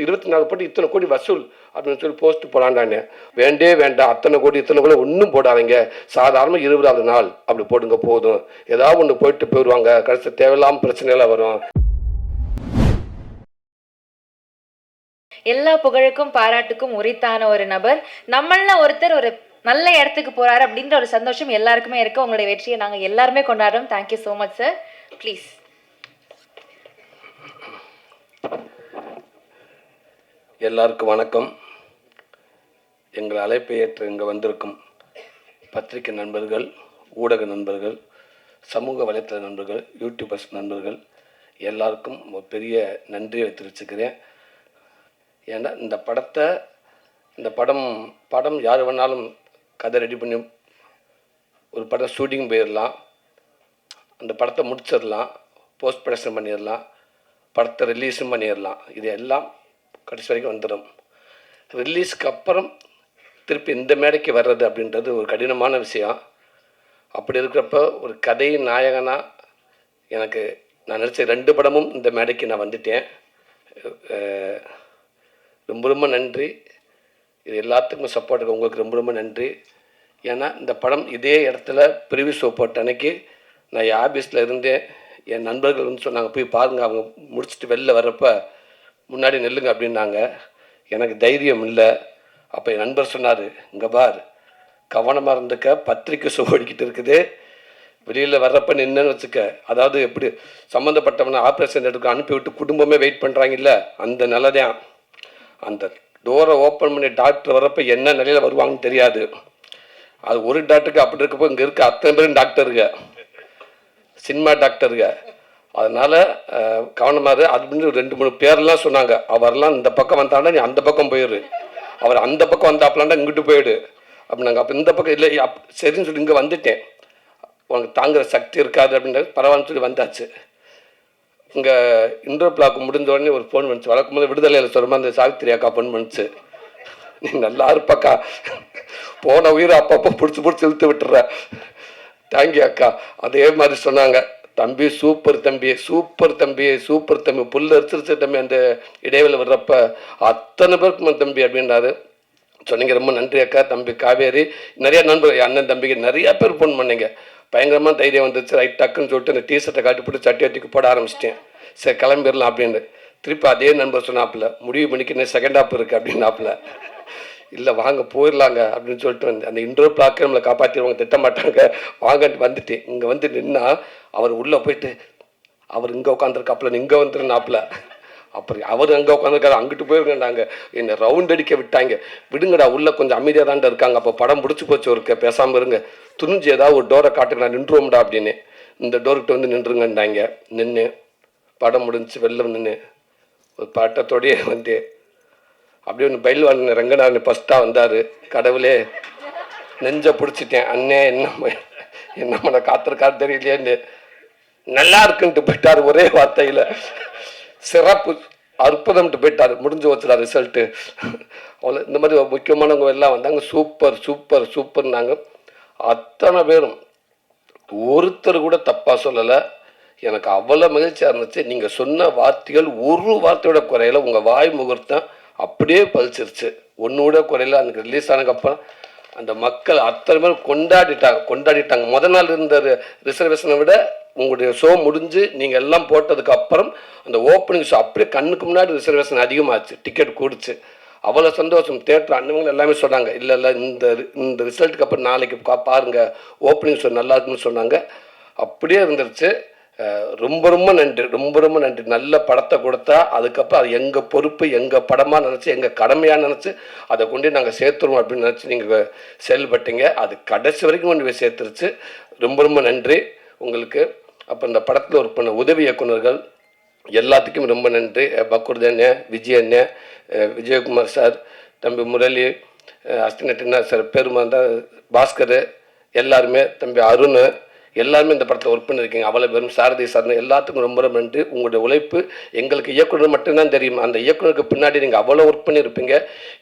இருபத்தி நாலு போட்டு இத்தனை கோடி வசூல் அப்படின்னு சொல்லி போஸ்ட் போடாண்டானே வேண்டே வேண்டாம். அத்தனை கோடி இத்தனை கோடி ஒன்றும் போடாதீங்க. சாதாரண இருபதாவது நாள். அப்படி போடுங்க போதும். ஏதாவது ஒன்று போயிட்டு போயிடுவாங்க. கடைசி தேவையில்லாமல் பிரச்சனைலாம் வரும். எல்லா புகழுக்கும் பாராட்டுக்கும் உரித்தான ஒரு நபர். நம்மள ஒருத்தர் ஒரு நல்ல இடத்துக்கு போறாரு அப்படின்ற ஒரு சந்தோஷம் எல்லாருக்குமே இருக்கு. உங்களுடைய வெற்றியை நாங்கள் எல்லாருமே கொண்டாடுறோம். Thank you so much sir please எல்லாருக்கும் வணக்கம். எங்கள் அழைப்பை ஏற்று இங்கே வந்திருக்கும் பத்திரிகை நண்பர்கள் ஊடக நண்பர்கள் சமூக வலைத்தள நண்பர்கள் யூடியூபர்ஸ் நண்பர்கள் எல்லாருக்கும் ஒரு பெரிய நன்றியை தெரிவிச்சுக்கிறேன். ஏன்னா இந்த படத்தை இந்த படம் படம் யார் வேணாலும் கதை ரெடி பண்ணி ஒரு படம் ஷூட்டிங் போயிடலாம். அந்த படத்தை முடிச்சிடலாம் போஸ்ட் ப்ரொடக்ஷன் பண்ணிடலாம் படத்தை ரிலீஸும் பண்ணிடலாம். இது எல்லாம் கடைசி வரைக்கும் வந்துடும். ரிலீஸ்க்கு அப்புறம் திருப்பி இந்த மேடைக்கு வர்றது அப்படின்றது ஒரு கடினமான விஷயம். அப்படி இருக்கிறப்ப ஒரு கதை நாயகனாக எனக்கு நான் நினச்ச ரெண்டு படமும் இந்த மேடைக்கு நான் வந்துட்டேன். ரொம்ப ரொம்ப நன்றி. இது எல்லாத்துக்கும் சப்போர்ட்டுக்கு உங்களுக்கு ரொம்ப ரொம்ப நன்றி. ஏன்னா இந்த படம் இதே இடத்துல பிரிவி ஷோ போட்ட அன்னைக்கு நான் என் ஆஃபீஸில் இருந்தேன். என் நண்பர்கள் வந்து சொன்னாங்க போய் பாருங்கள் அவங்க முடிச்சுட்டு வெளில வர்றப்போ முன்னாடி நெல்லுங்க அப்படின்னாங்க. எனக்கு தைரியம் இல்லை. அப்போ என் நண்பர் சொன்னார் இங்கே பார் கவனமாக இருந்துக்க பத்திரிக்கை சுவடிக்கிட்டு இருக்குது. வெளியில் வர்றப்ப நின்றுன்னு வச்சுக்க. அதாவது எப்படி சம்மந்தப்பட்டவனை ஆப்ரேஷன் எடுக்க அனுப்பிவிட்டு குடும்பமே வெயிட் பண்ணுறாங்கல்ல அந்த நிலைதான். அந்த டோரை ஓப்பன் பண்ணி டாக்டர் வர்றப்ப என்ன நிலையில் வருவாங்கன்னு தெரியாது. அது ஒரு டாக்டருக்கு அப்படி இருக்கப்போ இங்கே இருக்க அத்தனை பேரும் டாக்டருங்க சினிமா டாக்டருங்க அதனால் கவனமாக அப்படின்னு ரெண்டு மூணு பேர்லாம் சொன்னாங்க. அவர்லாம் இந்த பக்கம் வந்தாண்டா நீ அந்த பக்கம் போயிடு அவர் அந்த பக்கம் வந்தாப்பலாண்டா இங்கிட்டு போயிடு. அப்படின்னாங்க அப்போ இந்த பக்கம் இல்லை அப் சரின்னு சொல்லி இங்கே வந்துட்டேன். உனக்கு தாங்குகிற சக்தி இருக்காது அப்படின்றது பரவாயில்லன்னு சொல்லி வந்தாச்சு. இங்கே இன்டோ பிளாக் முடிஞ்ச உடனே ஒரு ஃபோன் பண்ணிச்சு வழக்கம் போது விடுதலையில் சொல்லுமா அந்த சாவித்திரி அக்கா ஃபோன் பண்ணுச்சு நீ நல்லா இருப்பாக்கா போன உயிரை அப்பப்போ பிடிச்சி பிடிச்சி இழுத்து விட்டுற. தேங்க்யூ அக்கா. அதே மாதிரி சொன்னாங்க. தம்பி சூப்பர் தம்பி சூப்பர் தம்பி சூப்பர் தம்பி புல் அரிச்சிருச்சு தம்பி அந்த இடைவெளி வர்றப்ப. அத்தனை பேருக்கும் தம்பி அப்படின்னாரு. சொன்னீங்க ரொம்ப நன்றி அக்கா தம்பி காவேரி. நிறைய நண்பர்கள் அண்ணன் தம்பிக்கு நிறைய பேர் ஃபோன் பண்ணீங்க. பயங்கரமாக தைரியம் வந்துச்சு ரைட் டக்குன்னு சொல்லிட்டு அந்த டிஷர்ட்டை காட்டி போட்டு சட்டி போட ஆரம்பிச்சிட்டேன். சரி கிளம்பிடலாம் அப்படின்னு. திருப்பி அதே நண்பர் சொன்னாப்புல முடிவு பண்ணிக்கு இன்னும் செகண்ட் ஆப் இருக்குது அப்படின்னாப்புல. இல்லை வாங்க போயிடலாங்க அப்படின்னு சொல்லிட்டு வந்து அந்த இன்டோர் பிளாக்கை நம்மளை காப்பாற்றிடுவாங்க திட்ட மாட்டாங்க வாங்க வந்துட்டு இங்கே வந்து நின்னா அவர் உள்ளே போயிட்டு அவர் இங்கே உட்காந்துருக்காப்புல இங்கே வந்துருந்தாப்புல அப்புறம் அவர் அங்கே உட்காந்துருக்காரு அங்கிட்டு போயிருக்கேன்டாங்க என்னை ரவுண்ட் அடிக்க விட்டாங்க. விடுங்கடா உள்ளே கொஞ்சம் அமைதியாக தான்டா இருக்காங்க. அப்போ படம் பிடிச்சி போச்சு ஒருக்க பேசாமல் இருங்க. துணிஞ்சு ஏதாவது ஒரு டோரை காட்டுங்க நான் நின்றுவோம்டா அப்படின்னு. இந்த டோர்கிட்ட வந்து நின்றுங்கன்றாங்க நின்று படம் முடிஞ்சு வெளில நின்று ஒரு பட்டத்தோடையே வந்து அப்படியே ஒன்று பயில்வான் ரங்கநாதன் ஃபஸ்ட்டாக வந்தார். கடவுளே நெஞ்சை பிடிச்சிட்டேன். அண்ணே என்ன என்ன பண்ண காத்திருக்காரு தெரியலையேன்னு. நல்லா இருக்குன்ட்டு போயிட்டார் ஒரே வார்த்தையில். சிறப்பு அற்புதம்ட்டு போயிட்டார். முடிஞ்சு வச்சுடா ரிசல்ட்டு அவ்வளோ இந்த மாதிரி முக்கியமானவங்க எல்லாம் வந்தாங்க. சூப்பர் சூப்பர் சூப்பர்னாங்க. அத்தனை பேரும். ஒருத்தர் கூட தப்பாக சொல்லலை. எனக்கு அவ்வளோ மகிழ்ச்சியாக இருந்துச்சு. நீங்கள் சொன்ன வார்த்தைகள் ஒரு வார்த்தையோட குறையில. உங்கள் வாய் முகூர்த்தம் அப்படியே பழிச்சிருச்சு. ஒன்றோட குறையில அன்றைக்கி ரிலீஸ் ஆனதுக்கப்புறம் அந்த மக்கள் அத்தனை பேர் கொண்டாடிட்டாங்க. கொண்டாடிட்டாங்க. முத நாள் இருந்த ரிசர்வேஷனை விட உங்களுடைய ஷோ முடிஞ்சு நீங்கள் எல்லாம் போட்டதுக்கு அப்புறம் அந்த ஓப்பனிங் ஷோ அப்படியே கண்ணுக்கு முன்னாடி ரிசர்வேஷன் அதிகமாச்சு. டிக்கெட் கூடுச்சு. அவ்வளோ சந்தோஷம். தேட்டர் அண்ணவங்க எல்லாமே சொன்னாங்க. இல்லை இல்லை இந்த இந்த ரிசல்ட்டுக்கு அப்புறம் நாளைக்கு பாருங்கள் ஓப்பனிங் ஷோ நல்லா இருக்குன்னு சொன்னாங்க. அப்படியே இருந்துருச்சு. ரொம்ப ரொம்ப நன்றி ரொம்ப ரொம்ப நன்றி. நல்ல படத்தை கொடுத்தா அதுக்கப்புறம் அது எங்கள் பொறுப்பு எங்கள் படமாக நினச்சி எங்கள் கடமையாக நினச்சி அதை கொண்டு நாங்கள் சேர்த்துருவோம் அப்படின்னு நினச்சி நீங்கள் செயல்பட்டீங்க. அது கடைசி வரைக்கும் கொண்டு போய் சேர்த்துருச்சு. ரொம்ப ரொம்ப நன்றி உங்களுக்கு. அப்போ இந்த படத்தில் ஒரு பண்ண உதவி இயக்குனர்கள் எல்லாத்துக்கும் ரொம்ப நன்றி. அஹ் பக்குர்து அண்ணன் விஜய் அண்ணன் விஜயகுமார் சார் தம்பி முரளி அஹ் அஸ்தினட்டினா சார் பெருமாந்தா பாஸ்கர் எல்லாருமே தம்பி அருண் எல்லாருமே இந்த படத்தில் ஒர்க் பண்ணியிருக்கீங்க அவ்வளோ பெரும் சாரதி சார்ந்த எல்லாத்துக்கும் ரொம்ப ரொம்ப நன்றி. உங்களுடைய உழைப்பு எங்களுக்கு இயக்குனர் மட்டும்தான் தெரியும். அந்த இயக்குனருக்கு பின்னாடி நீங்கள் அவ்வளோ ஒர்க் பண்ணியிருப்பீங்க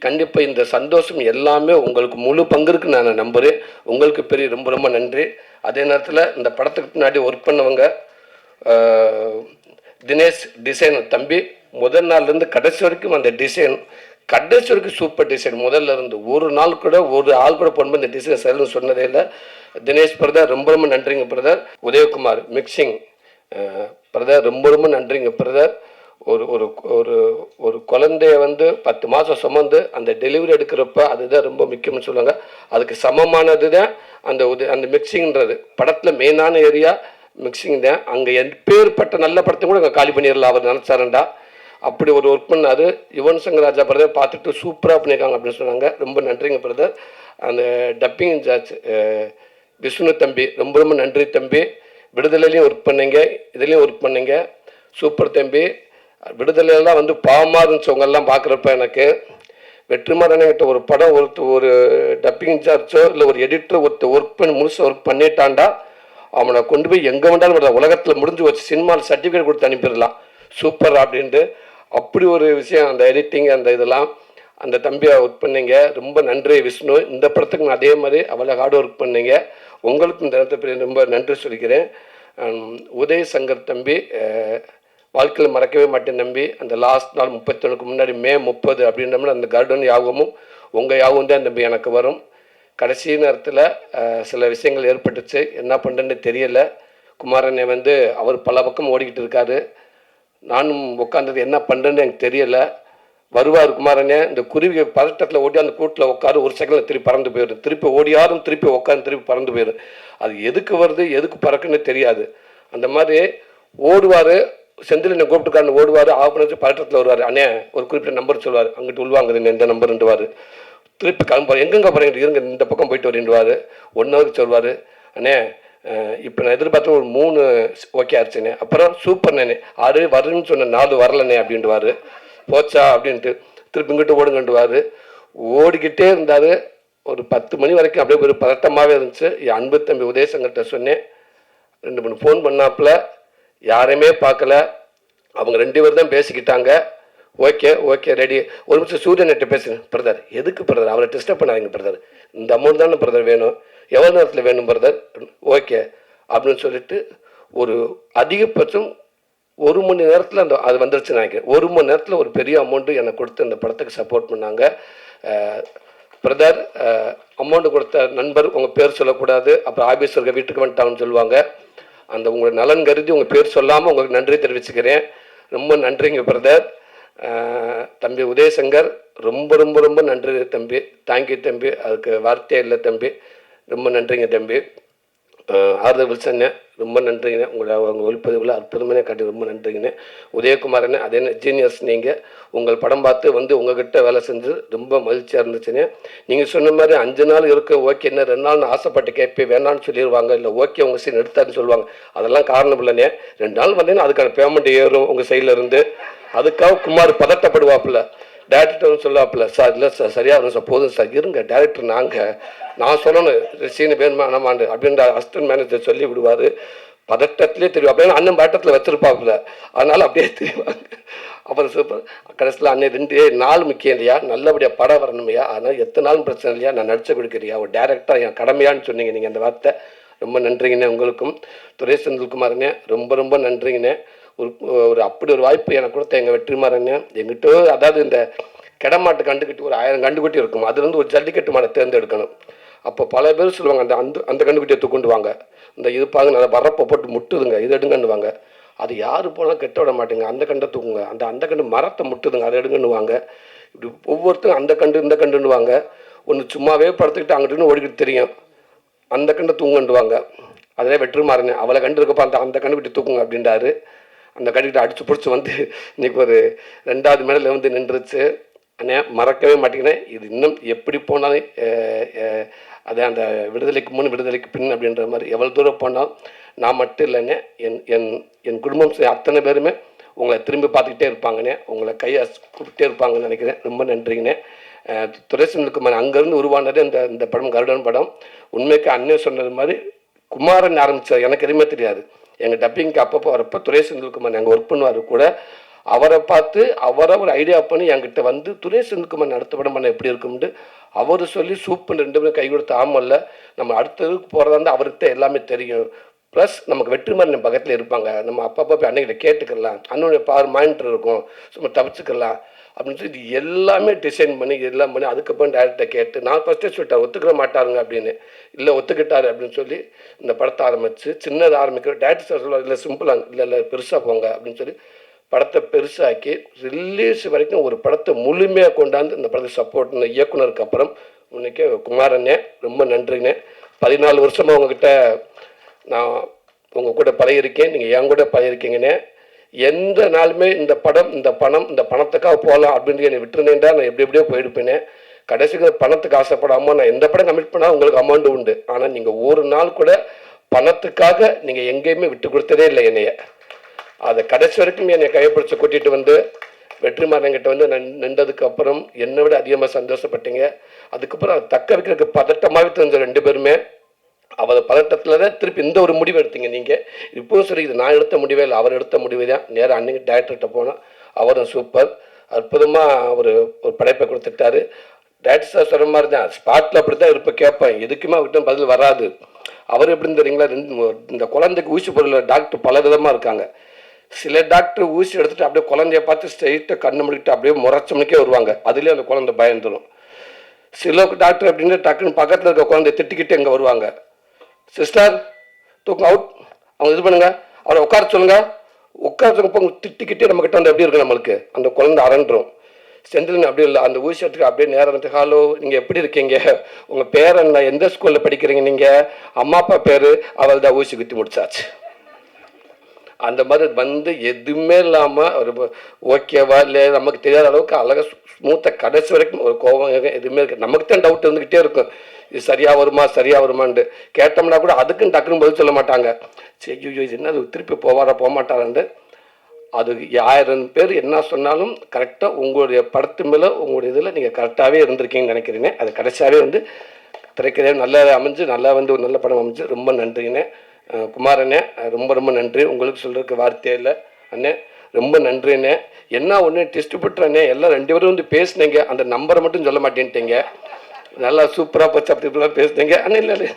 கண்டிப்பாக இந்த சந்தோஷம் எல்லாமே உங்களுக்கு முழு பங்கு இருக்குன்னு நான் நம்புகிறேன் உங்களுக்கு பெரிய ரொம்ப ரொம்ப நன்றி. அதே நேரத்தில் இந்த படத்துக்கு பின்னாடி ஒர்க் பண்ணவங்க தினேஷ் டிசைன் தம்பி முதல் நாள்லேருந்து கடைசி வரைக்கும் அந்த டிசைன் கடைசி வரைக்கும் சூப்பர் டிசைன். முதல்ல இருந்து ஒரு நாள் கூட ஒரு ஆள் கூட போடும்போது இந்த டிசைன் சரின்னு சொன்னதே இல்லை. தினேஷ் பிரதர் ரொம்ப ரொம்ப நன்றிங்க பிரதர். உதயகுமார் மிக்சிங் பிரதர் ரொம்ப ரொம்ப நன்றிங்க பிரதர். ஒரு ஒரு ஒரு ஒரு குழந்தைய வந்து பத்து மாதம் சுமந்து அந்த டெலிவரி எடுக்கிறப்ப அதுதான் ரொம்ப முக்கியம்னு சொல்லுவாங்க. அதுக்கு சமமானது தான் அந்த உத அந்த மிக்சிங்ன்றது படத்தில் மெயினான ஏரியா மிக்சிங் தான். அங்கே எப்பேற்பட்ட நல்ல படத்தை கூட அங்கே காலி பண்ணிடலாம். அவர் நினச்சாரண்டா. அப்படி ஒரு ஒர்க் பண்ணார். யுவன் சங்கர் ராஜா பிரதர் பார்த்துட்டு சூப்பராக பண்ணியிருக்காங்க அப்படின்னு சொன்னாங்க. ரொம்ப நன்றிங்க பிரதர் அந்த டப்பிங் இன்சார்ஜ் விஷ்ணு தம்பி ரொம்ப ரொம்ப நன்றி தம்பி. விடுதலையிலையும் ஒர்க் பண்ணீங்க. இதுலேயும் ஒர்க் பண்ணீங்க. சூப்பர் தம்பி. விடுதலையெல்லாம் வந்து பாவமாக இருந்துச்சவங்கெல்லாம் பார்க்குறப்ப எனக்கு வெற்றிமாறன்கிட்ட ஒரு படம் ஒருத்த ஒரு டப்பிங் இன்சார்ஜோ இல்லை ஒரு எடிட்டர் ஒருத்தர் ஒர்க் பண்ணி முழுசாக ஒர்க் பண்ணிட்டாண்டா அவனை கொண்டு போய் எங்கே வேண்டாலும் உலகத்தில் முடிஞ்சு வச்சு சினிமாவில் சர்டிஃபிகேட் கொடுத்து அனுப்பிடலாம். சூப்பர் அப்படின்ட்டு அப்படி ஒரு விஷயம் அந்த எடிட்டிங் அந்த இதெல்லாம் அந்த தம்பியை ஒர்க் பண்ணீங்க. ரொம்ப நன்றி விஷ்ணு. இந்த படத்துக்கு நான் அதே மாதிரி அவ்வளோ ஹார்ட் ஒர்க் பண்ணீங்க. உங்களுக்கு இந்த நேரத்தை ரொம்ப நன்றி சொல்லிக்கிறேன். உதய சங்கர் தம்பி வாழ்க்கையில் மறக்கவே மாட்டேன் நம்பி அந்த லாஸ்ட் நாள் முப்பத்தொன்னுக்கு முன்னாடி மே முப்பது அப்படின்ற அந்த கார்டன் யாகமும் உங்கள் யாகம் தான் தம்பி எனக்கு வரும். கடைசி நேரத்தில் சில விஷயங்கள் ஏற்பட்டுச்சு. என்ன பண்ணுறேன்னு தெரியல. குமாரனை வந்து அவர் பல பக்கம் ஓடிக்கிட்டு இருக்காரு. நானும் உட்காந்தது என்ன பண்ணுறேன்னு எனக்கு தெரியலை. வருவார் குமாரனே இந்த குருவி பதட்டத்தில் ஓடி அந்த கூட்டில் உட்காரு ஒரு செகண்டில் திருப்பி பறந்து போயிடும். திருப்பி ஓடியாரும் திருப்பி உட்காந்து திருப்பி பறந்து போயிடும். அது எதுக்கு வருது எதுக்கு பறக்குன்னு தெரியாது. அந்த மாதிரி ஓடுவார் செந்தில் கூப்பிட்டுக்காரன் ஓடுவார் ஆஃப் பண்ணி பதட்டத்தில் வருவார். அண்ணே ஒரு குறிப்பிட்ட நம்பர் சொல்லுவார். அங்கிட்டு உள்வாங்குது இந்த நம்பர்ன்ட்டுவார் திருப்பி கிளம்புவார். எங்கெங்க போகிறீங்க இருங்க இந்த பக்கம் போயிட்டு வரேன்டுவார் ஒன் ஹவருக்கு சொல்வார் அண்ணே இப்போ நான் எதிர்பார்த்த ஒரு மூணு ஓகே ஆச்சுண்ணே அப்புறம் சூப்பர்ண்ணே ஆறு வருன்னு சொன்ன நாலு வரலண்ணே அப்படின்ட்டுவார் போச்சா அப்படின்ட்டு திருப்பி இங்கிட்டு ஓடுங்கன்ட்டுவார் ஓடிக்கிட்டே இருந்தார். ஒரு பத்து மணி வரைக்கும் அப்படியே ஒரு பதட்டமாகவே இருந்துச்சு. என் அன்பு தம்பி உதயசங்கர்கிட்ட சொன்னேன் ரெண்டு மூணு ஃபோன் பண்ணாப்புல. யாரையுமே பார்க்கல. அவங்க ரெண்டு பேர் தான் பேசிக்கிட்டாங்க. ஓகே ஓகே ரெடி ஒரு நிமிஷம் சூரியன்கிட்ட பேசுங்க பிரதர் எதுக்கு பிரதர் அவரை டிஸ்டர்ப் பண்ணாதீங்க பிரதர் இந்த அமௌண்ட் தானே பிரதர் வேணும். எவ்வளோ நேரத்தில் வேணும் பிரதர் ஓகே அப்படின்னு சொல்லிட்டு ஒரு அதிகபட்சம் ஒரு மணி நேரத்தில் அந்த அது வந்துருச்சு நினைக்கிறேன். ஒரு மணி நேரத்தில் ஒரு பெரிய அமௌண்ட்டு எனக்கு கொடுத்து அந்த படத்துக்கு சப்போர்ட் பண்ணாங்க. பிரதர் அமௌண்ட்டு கொடுத்த நண்பர் உங்கள் பேர் சொல்லக்கூடாது. அப்புறம் ஆபீஸ் இருக்க வீட்டுக்கு வந்துட்டாங்கன்னு சொல்லுவாங்க. அந்த உங்கள் நலன் கருதி உங்கள் பேர் சொல்லாமல் உங்களுக்கு நன்றி தெரிவிச்சுக்கிறேன். ரொம்ப நன்றிங்க பிரதர் தம்பி உதயசங்கர் ரொம்ப ரொம்ப ரொம்ப நன்றி தம்பி. தேங்க்யூ தம்பி. அதுக்கு வார்த்தையே இல்லை தம்பி. ரொம்ப நன்றிங்க தம்பி. ஆஹ் ஆறுதல் வில்சண்ணே ரொம்ப நன்றிங்கண்ணே உங்களை உங்கள் ஒளிப்பதிவில் அற்புதமான காட்டி ரொம்ப நன்றிங்கண்ணே உதயகுமாரண்ணே அதே ஜீனியஸ் நீங்கள் உங்கள் படம் பார்த்து வந்து உங்ககிட்ட வேலை செஞ்சு ரொம்ப மகிழ்ச்சியாக இருந்துச்சுண்ணே நீங்கள் சொன்ன மாதிரி அஞ்சு நாள் இருக்க. ஓகே என்ன ரெண்டு நாள் ஆசைப்பட்டு கேட்பேன். வேணான்னு சொல்லிடுவாங்க இல்லை ஓகே உங்கள் சீன் எடுத்தாருன்னு சொல்லுவாங்க. அதெல்லாம் காரணம் இல்லைண்ணே ரெண்டு நாள் வந்தீங்கன்னா அதுக்கான பேமெண்ட் ஏறும் உங்கள் சைடில் இருந்து. அதுக்காக குமார் பதட்டப்படுவாப்புல. டேரக்டர் சொல்லாப்புல சார் இல்லை சார் சரியாக வரும் சார் போதும் சார் இருங்க டேரக்டர் நாங்கள் நான் சொல்லணும் சீனு வேணுமா நம்மாண்டு அப்படின்ற அசிஸ்டன்ட் மேனேஜர் சொல்லி விடுவார். பதட்டத்திலே தெரியும். அப்படியே அண்ணன் பதட்டத்தில் வச்சிருப்பாப்புல. அதனால அப்படியே தெரியுவாங்க அப்புறம் சூப்பர் கடைசியில் அண்ணன் ரெண்டு நாள் முக்கியம் இல்லையா? நல்லபடியாக படம் வரணுமையா? அதனால் எத்தனை நாளும் பிரச்சனை இல்லையா? நான் நடிச்சு கொடுக்குறியா? ஒரு டேரக்டாக என் கடமையான்னு சொன்னீங்க நீங்கள் அந்த வார்த்தை. ரொம்ப நன்றிங்கண்ணே உங்களுக்கும். துரை செந்தில்குமாருண்ணே ரொம்ப ரொம்ப நன்றிங்கண்ணே. ஒரு ஒரு அப்படி ஒரு வாய்ப்பு எனக்கு கொடுத்த எங்கள் வெற்றிமாறன்னு எங்கிட்ட அதாவது இந்த கிடமாட்டு கண்டுக்கட்டி ஒரு ஆயிரம் கண்டுக்குட்டி இருக்கும். அதுலேருந்து ஒரு ஜல்லிக்கட்டு மாடை தேர்ந்தெடுக்கணும். அப்போ பல பேர் சொல்லுவாங்க அந்த அந்த அந்த கண்டுக்குட்டியை தூக்குண்டு வாங்க. இந்த இது பாருங்க நல்லா வரப்போ போட்டு முட்டுதுங்க இது எடுங்கன்னுவாங்க. அது யார் போனாலும் கெட்ட விட மாட்டேங்க. அந்த கண்டை தூக்குங்க. அந்த அந்த கண்டு மரத்தை முட்டுதுங்க அதை எடுங்கன்னுவாங்க. இப்படி ஒவ்வொருத்தரும் அந்த கண்டு இந்த கண்டுன்னுவாங்க. ஒன்று சும்மாவே படுத்துக்கிட்டு அங்கிட்டு ஓடிக்கிட்டு தெரியும். அந்த கண்டை தூங்கண்டுவாங்க அதிலே வெற்றி மாறினேன் அவளை கண்டு இருக்கப்போ அந்த அந்த கண்டுக்கிட்டு தூக்குங்க அப்படின்றாரு. அந்த கடிக்கிட்ட அடித்து பிடிச்சி வந்து இன்றைக்கி ஒரு ரெண்டாவது மேடையில் வந்து நின்றுச்சு. அண்ணே மறக்கவே மாட்டேங்கிறேன். இது இன்னும் எப்படி போனாலும் அதே அது அந்த விடுதலைக்கு முன் விடுதலைக்கு பின் அப்படின்ற மாதிரி எவ்வளோ தூரம் போனாலும் நான் மட்டும் இல்லைண்ணே என் என் என் குடும்பம் அத்தனை பேருமே உங்களை திரும்பி பார்த்துக்கிட்டே இருப்பாங்கண்ணே. உங்களை கையை கூப்பிட்டே இருப்பாங்கன்னு நினைக்கிறேன். ரொம்ப நன்றிங்கண்ணே. துரைசந்திரகுமார் அங்கேருந்து உருவானது இந்த இந்த படம் கருடன் படம். உண்மைக்கு அண்ணன் சொன்னது மாதிரி குமாரன் ஆரம்பிச்சார். எனக்கு எதுவுமே தெரியாது. எங்கள் டப்பிங்க்கு அப்பப்போ வரப்போ துரை செந்தில்குமார் நாங்கள் ஒர்க் பண்ணுவார் கூட அவரை பார்த்து அவரை ஒரு ஐடியா பண்ணி என்கிட்ட வந்து துரை செந்தில்குமார் அடுத்த படம் பண்ண எப்படி இருக்கும்னு அவர் சொல்லி சூப்பர் ரெண்டு பேரும் கை கொடுத்து ஆமல்ல நம்ம அடுத்ததுக்கு போகிறதா இருந்தால் அவருக்கு தான் எல்லாமே தெரியும். ப்ளஸ் நமக்கு வெற்றிமாறன் பக்கத்தில் இருப்பாங்க. நம்ம அப்பப்போ போய் அன்னைக்கிட்ட கேட்டுக்கலாம். அண்ணனுடைய பார் மானிட்டர் இருக்கும். சும்மா தவிச்சுக்கலாம். அப்படின்னு சொல்லி இது எல்லாமே டிசைன் பண்ணி எல்லாம் பண்ணி அதுக்கப்புறம் டேரக்டரை கேட்டு நான் ஃபஸ்ட்டே சொல்லிட்டேன் ஒத்துக்கிற மாட்டாருங்க அப்படின்னு. இல்லை ஒத்துக்கிட்டாரு அப்படின்னு சொல்லி இந்த படத்தை ஆரம்பித்து சின்னது ஆரம்பிக்கிற டேரக்டர் சார் சொல்லுவார் இல்லை சிம்பிளாக இல்லை இல்லை பெருசாக போங்க அப்படின்னு சொல்லி படத்தை பெருசாக்கி ரிலீஸ் வரைக்கும் ஒரு படத்தை முழுமையாக கொண்டாந்து இந்த படத்தை சப்போர்ட் இந்த இயக்குனருக்கு அப்புறம் இன்னைக்கு குமாரண்ணே ரொம்ப நன்றிண்ணே. பதினாலு வருஷமாக உங்ககிட்ட நான் உங்கள் கூட பழகிருக்கேன் நீங்கள் என் கூட பழகிருக்கீங்கண்ணே எந்த நாளுமே இந்த படம் இந்த பணம் இந்த பணத்துக்காக போகலாம் அப்படின்னு என்னை விட்டுருந்தேன்டா. நான் எப்படி எப்படியோ போயிருப்பேனே. கடைசிக்கு பணத்துக்கு ஆசைப்படாமல் நான் எந்த படம் கமிட் பண்ணால் உங்களுக்கு அமௌண்ட் உண்டு. ஆனால் நீங்கள் ஒரு நாள் கூட பணத்துக்காக நீங்கள் எங்கேயுமே விட்டு கொடுத்ததே இல்லை என்னைய. அதை கடைசி வரைக்கும் என்னை கைப்பிடிச்சு கூட்டிகிட்டு வந்து வெற்றிமாறன்கிட்ட வந்து நின்- நின்றதுக்கு அப்புறம் என்னை விட அதிகமாக சந்தோஷப்பட்டீங்க. அதுக்கப்புறம் அதை தக்க வைக்கிறதுக்கு பதட்டமாகவே தெரிஞ்ச ரெண்டு பேருமே அவர் பதட்டத்தில் தான் திருப்பி இந்த ஒரு முடிவு எடுத்தீங்க நீங்கள் இப்போவும் சரி இது நான் எடுத்த முடிவே இல்லை அவர் எடுத்த முடிவு தான். நேராக அன்னைக்கு டேரக்டர்கிட்ட போனோம் அவரும் சூப்பர் அற்புதமாக ஒரு ஒரு படைப்பை கொடுத்துட்டாரு. டேரக்டர் சார் சொன்ன மாதிரி தான் ஸ்பாட்டில் அப்படி தான் இருப்ப கேட்பேன். எதுக்குமே அவர்கிட்ட பதில் வராது. அவர் எப்படின்னு தெரியுங்களா ரெண்டு இந்த குழந்தைக்கு ஊசி பொருள் டாக்டர் பல விதமாக இருக்காங்க. சில டாக்டர் ஊசி எடுத்துகிட்டு அப்படியே குழந்தைய பார்த்து ஸ்ட்ரைட்டாக கண்ணு முடிக்கிட்டு அப்படியே முறைச்ச வருவாங்க. அதுலேயே அந்த குழந்தை பயந்துடும் சில டாக்டர் அப்படின்னு டக்குன்னு பக்கத்தில் இருக்க குழந்தைய திட்டிக்கிட்டு இங்கே வருவாங்க. சிஸ்டர் தூக்கம் அவுட் அவங்க இது பண்ணுங்க. அவரை உட்கார சொல்லுங்க. உட்கார சொல்லுங்க திட்டிக்கிட்டே நம்ம கிட்ட வந்து எப்படி இருக்கு நம்மளுக்கு? அந்த குழந்தை அரண்டுரும் செந்திலன் அப்படி இல்லை. அந்த ஊசி அப்படியே நேரம் வந்து ஹலோ நீங்கள் எப்படி இருக்கீங்க? உங்கள் பேர் என்ன? எந்த ஸ்கூலில் படிக்கிறீங்க நீங்கள் அம்மா அப்பா பேர் அவள் தான் ஊசி குத்தி முடிச்சாச்சு. அந்த மாதிரி வந்து எதுவுமே இல்லாமல் ஒரு ஓகேவா இல்லை நமக்கு தெரியாத அளவுக்கு அழகாக ஸ்மூத்தாக கடைசி வரைக்கும் ஒரு கோபம் எதுவுமே இருக்குது. நமக்கு தான் டவுட் இருந்துக்கிட்டே இருக்கும். இது சரியாக வருமா சரியாக வருமான்ட்டு. கேட்டோம்னா கூட அதுக்கும் டக்குன்னு பதில் சொல்ல மாட்டாங்க. சரி ஐயோ இது என்ன அது திருப்பி போவாரா போக மாட்டாரான்ட்டு அது ஆயிரம் பேர் என்ன சொன்னாலும் கரெக்டாக உங்களுடைய படத்து மேலே உங்களுடைய இதில் நீங்கள் கரெக்டாகவே இருந்திருக்கீங்கன்னு நினைக்கிறீங்க. அது கடைசியாகவே வந்து திரைக்கதையாக நல்லா அமைஞ்சு நல்லா வந்து ஒரு நல்ல படம் அமைஞ்சு ரொம்ப நன்றிங்கண்ணே குமாரண்ணே ரொம்ப ரொம்ப நன்றி. உங்களுக்கு சொல்கிறதுக்கு வார்த்தையே இல்லை. அண்ணே ரொம்ப நன்றிண்ணே. என்ன ஒன்று டிஸ்ட்ரிபியூட்டர் அண்ணே எல்லாம் ரெண்டு பேரும் வந்து பேசுனீங்க. அந்த நம்பரை மட்டும் சொல்ல மாட்டேன்ட்டீங்க. நல்லா சூப்பராக போச்சு அப்படி இப்படிலாம் பேசுனீங்க. அண்ணே இல்லை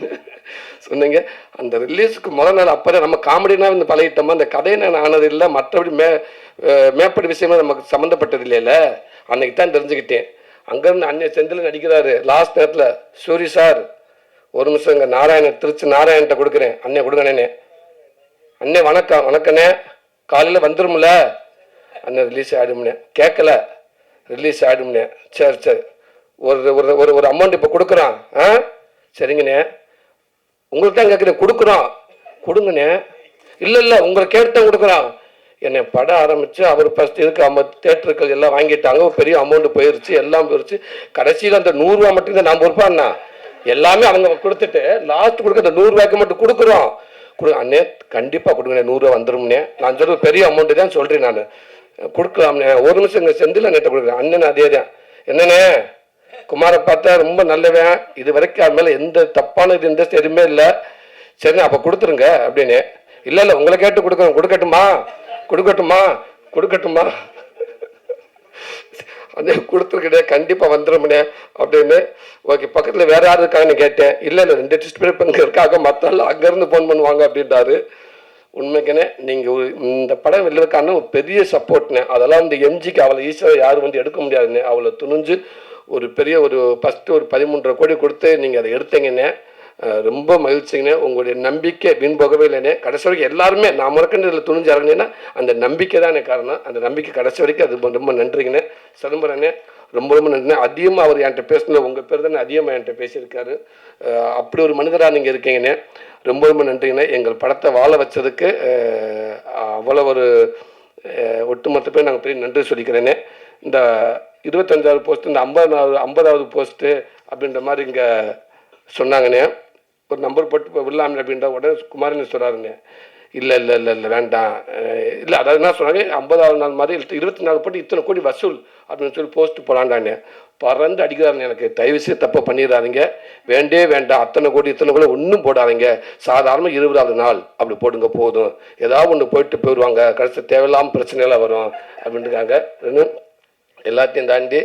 சொன்னீங்க. அந்த ரிலீஸுக்கு முதல் நாள் அப்போ நம்ம காமெடினா வந்து பழகிட்டோமா? அந்த கதையை நான் ஆனது இல்லை. மற்றபடி மே அஹ் மேற்படி விஷயமா நமக்கு சம்மந்தப்பட்டது இல்லைல்ல அன்னைக்கு தான் தெரிஞ்சுக்கிட்டேன். அங்கேருந்து அன்னைய செந்தில் நடிக்கிறாரு. லாஸ்ட் நேரத்தில் சூரி சார் ஒரு நிமிஷம் இங்கே நாராயணன் திருச்சி நாராயண்கிட்ட கொடுக்குறேன். அண்ணே கொடுங்கண்ணே அண்ணே. வணக்கம் வணக்கண்ணே. காலையில் வந்துடும்ல அண்ணன் ரிலீஸ் ஆகிடும்னே கேட்கல. ரிலீஸ் ஆகிடும்னே சரி சரி. ஒரு ஒரு ஒரு ஒரு அமௌண்ட் இப்போ கொடுக்குறான். ஆ? சரிங்கண்ணே. உங்களுக்கு தான் கேட்குறேன். கொடுக்குறோம் கொடுங்கண்ணே. இல்லை இல்லை உங்களை கேட்டு தான் கொடுக்குறான். என்னை படம் ஆரம்பித்து அவர் ஃபஸ்ட் இதுக்கு ஐம்பது தேட்டருக்கள் எல்லாம் வாங்கிட்டாங்க. பெரிய அமௌண்ட் போயிருச்சு எல்லாம் போயிருச்சு. கடைசியில் அந்த நூறுரூவா மட்டும் தான் நான் பொறுப்பாண்ணா எல்லாமே அவங்க கொடுத்துட்டு லாஸ்ட் கொடுக்க அந்த நூறுரூவாய்க்கு மட்டும் கொடுக்குறோம். கொடு அண்ணே கண்டிப்பாக கொடுங்கண்ணே நூறுரூவா வந்துடும்னே நான் சொல்கிறது பெரிய அமௌண்ட்டு தான் சொல்கிறேன் நான். கொடுக்கலாம்ண்ணே ஒரு நிமிஷம் இங்கே செந்தில் நேற்று கொடுக்குறேன். அண்ணன் அதே தான். என்னண்ணே? குமாரை பார்த்தா ரொம்ப நல்லவன். இது வரைக்கும் அது மேலே எந்த தப்பான இது இன்ட்ரெஸ்ட் எதுவுமே இல்லை. சரிண்ணே அப்போ கொடுத்துருங்க அப்படின்னு. இல்லை இல்லை உங்களை கேட்டு கொடுக்குறோம். கொடுக்கட்டுமா? கொடுக்கட்டுமா? கொடுக்கட்டுமா? அதே கொடுத்துருக்கடே கண்டிப்பாக வந்துடும்ண்ணே அப்படின்னு. ஓகே பக்கத்தில் வேற யார் இருக்காங்கன்னு கேட்டேன். இல்லை இல்லை ரெண்டு டெஸ்ட் பேர் இப்போ இங்கே இருக்காங்க. மற்றாலும் அங்கேருந்து ஃபோன் பண்ணுவாங்க அப்படின்றாரு. உண்மைக்குனே நீங்கள் இந்த படம் வெளிவக்கான ஒரு பெரிய சப்போர்ட்னே அதெல்லாம் வந்து எம்ஜிக்கு அவளை ஈஸியாக யாரும் வந்து எடுக்க முடியாதுண்ணே அவளை துணிஞ்சு ஒரு பெரிய ஒரு ஃபஸ்ட்டு ஒரு பதிமூன்றரை கோடி கொடுத்து நீங்கள் அதை எடுத்தீங்கன்னே ரொம்ப மகிழ்ச்சிங்கண்ணே உங்களுடைய நம்பிக்கை வீண் போகவே இல்லைண்ணே கடைசி வரைக்கும் எல்லாருமே நான் முறக்கின்றதில் இதில் துணிஞ்சு இறங்கினேன்னா அந்த நம்பிக்கை தான் எனக்கு காரணம். அந்த நம்பிக்கை கடைசி வரைக்கும் அது ரொம்ப- நன்றிங்கண்ணே சிதம்பரண்ணே ரொம்ப ரொம்ப நன்றி அதிகமாக அவர் என்கிட்ட பேசுனது உங்கள் பேர் தானே அதிகமாக என்கிட்ட பேசியிருக்காரு. அப்படி ஒரு மனிதராக நீங்கள் இருக்கீங்கண்ணே ரொம்ப ரொம்ப நன்றிங்கண்ணே எங்கள் படத்தை வாழ வச்சதுக்கு அவ்வளோ ஒரு ஒட்டுமொத்த பேர் நாங்கள் பெரிய நன்றி சொல்லிக்கிறேனே இந்த இருபத்தஞ்சாவது போஸ்ட்டு இந்த ஐம்பதாவது ஐம்பதாவது போஸ்ட்டு அப்படின்ற மாதிரி இங்கே சொன்னாங்கண்ணே ஒரு நம்பர் போட்டு விடலாமே அப்படின்ற உடனே குமாரன் சொல்கிறாருங்க இல்லை இல்லை இல்லை இல்லை வேண்டாம். இல்லை அதாவது என்ன சொன்னாங்க ஐம்பதாவது நாள் மாதிரி இருபத்தி நாலு போட்டு இத்தனை கோடி வசூல் அப்படின்னு சொல்லி போஸ்ட் போடாண்டானே பறந்து அடிக்கிறாருங்க எனக்கு. தயவு செய்து தப்பை பண்ணிடாதீங்க. வேண்டே வேண்டாம். அத்தனை கோடி இத்தனை கோடி ஒன்றும் போடாதீங்க. சாதாரணமாக இருபதாவது நாள். அப்படி போடுங்க போதும். ஏதாவது ஒன்று போயிட்டு போயிடுவாங்க. கடைசி தேவையில்லாமல் பிரச்சனையெல்லாம் வரும் அப்படின்ட்டுருக்காங்க இன்னும் எல்லாத்தையும் தாண்டி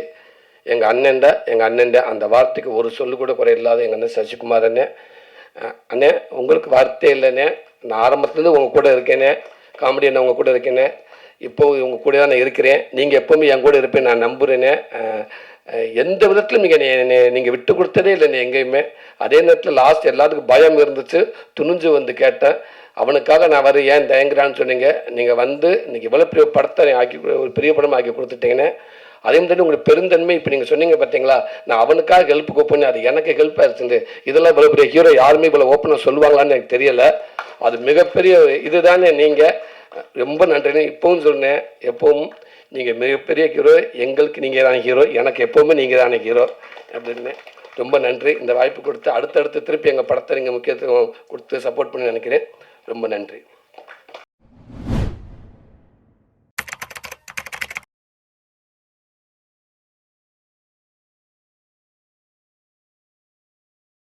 எங்கள் அண்ணன்ட எங்கள் அண்ணன்ட அந்த வார்த்தைக்கு ஒரு சொல்லு கூட குறை இல்லாத எங்கள் அண்ணன் சசிகுமார் அண்ணன். அண்ணே உங்களுக்கு வார்த்தை இல்லைண்ணே. நான் ஆரம்பத்துலேருந்து உங்கள் கூட இருக்கேனே காமெடி நான் உங்கள் கூட இருக்கேனே இப்போ உங்கள் கூட தான் நான் இருக்கிறேன். நீங்கள் எப்போவுமே என் கூட இருப்பேன் நான் நம்புகிறேனே எந்த விதத்திலும் நீங்கள் நீங்கள் விட்டு கொடுத்ததே இல்லை எங்கேயுமே. அதே நேரத்தில் லாஸ்ட் எல்லாத்துக்கும் பயம் இருந்துச்சு. துணிஞ்சு வந்து கேட்டேன். அவனுக்காக நான் வர ஏன் தயங்குறான்னு சொன்னீங்க. நீங்கள் வந்து இன்னைக்கு இவ்வளோ பெரிய படத்தை ஆக்கி ஒரு பெரிய படம் ஆக்கி கொடுத்துட்டீங்கன்னு அதே மாதிரி உங்களுக்கு பெருந்தன்மை இப்போ நீங்கள் சொன்னீங்க பார்த்தீங்களா நான் அவனுக்காக ஹெல்ப் கூப்பிட்டு அது எனக்கு ஹெல்ப் ஆயிடுச்சு இதெல்லாம் இவ்வளோ பெரிய ஹீரோ யாருமே இவ்வளோ ஓப்பனாக சொல்லுவாங்களான்னு எனக்கு தெரியலை. அது மிகப்பெரிய இதுதானே நீங்கள் ரொம்ப நன்றினே இப்போவும் சொன்னேன் எப்பவும் நீங்கள் மிகப்பெரிய ஹீரோ எங்களுக்கு நீங்கள் தான் ஹீரோ எனக்கு எப்போவுமே நீங்கள் தானே ஹீரோ அப்படின்னு ரொம்ப நன்றி. இந்த வாய்ப்பு கொடுத்து அடுத்தடுத்து திருப்பி எங்கள் படத்தை நீங்கள் முக்கியத்துவம் கொடுத்து சப்போர்ட் பண்ணி நினைக்கிறேன். ரொம்ப நன்றி.